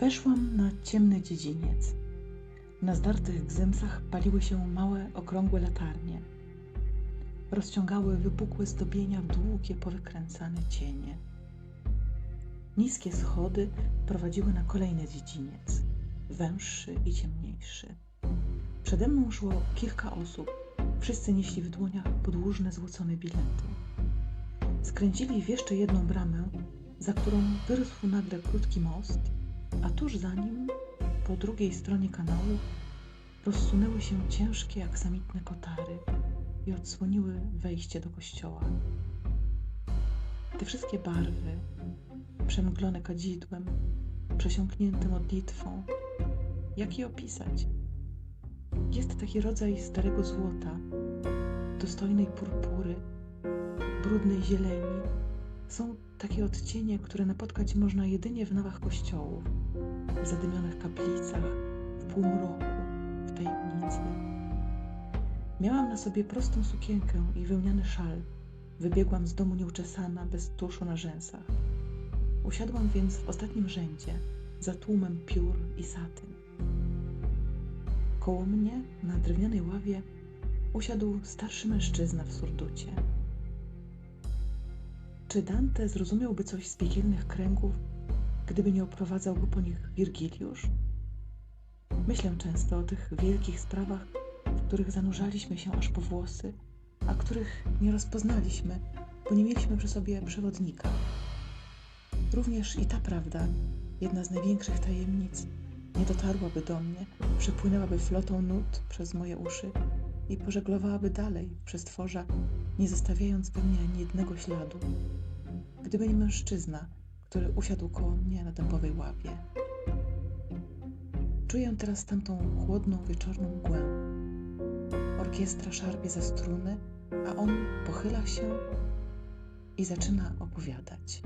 Weszłam na ciemny dziedziniec. Na zdartych gzymsach paliły się małe, okrągłe latarnie. Rozciągały wypukłe zdobienia w długie, powykręcane cienie. Niskie schody prowadziły na kolejny dziedziniec, węższy i ciemniejszy. Przede mną szło kilka osób. Wszyscy nieśli w dłoniach podłużne, złocone bilety. Skręcili w jeszcze jedną bramę, za którą wyrósł nagle krótki most, a tuż za nim, po drugiej stronie kanału, rozsunęły się ciężkie, aksamitne kotary i odsłoniły wejście do kościoła. Te wszystkie barwy, przemglone kadzidłem, przesiąknięte modlitwą, jak je opisać? Jest taki rodzaj starego złota, dostojnej purpury, brudnej zieleni. Są takie odcienie, które napotkać można jedynie w nawach kościołów, w zadymionych kaplicach, w półmroku, w tajemnicy. Miałam na sobie prostą sukienkę i wełniany szal. Wybiegłam z domu nieuczesana, bez tuszu na rzęsach. Usiadłam więc w ostatnim rzędzie, za tłumem piór i satyn. Koło mnie, na drewnianej ławie, usiadł starszy mężczyzna w surducie. Czy Dante zrozumiałby coś z piekielnych kręgów, gdyby nie oprowadzał go po nich Wirgiliusz? Myślę często o tych wielkich sprawach, w których zanurzaliśmy się aż po włosy, a których nie rozpoznaliśmy, bo nie mieliśmy przy sobie przewodnika. Również i ta prawda, jedna z największych tajemnic, nie dotarłaby do mnie, przepłynęłaby flotą nut przez moje uszy i pożeglowałaby dalej w przestworza, nie zostawiając we mnie ani jednego śladu. Gdyby nie mężczyzna, który usiadł koło mnie na dębowej ławie. Czuję teraz tamtą chłodną, wieczorną mgłę. Orkiestra szarpie za struny, a on pochyla się i zaczyna opowiadać.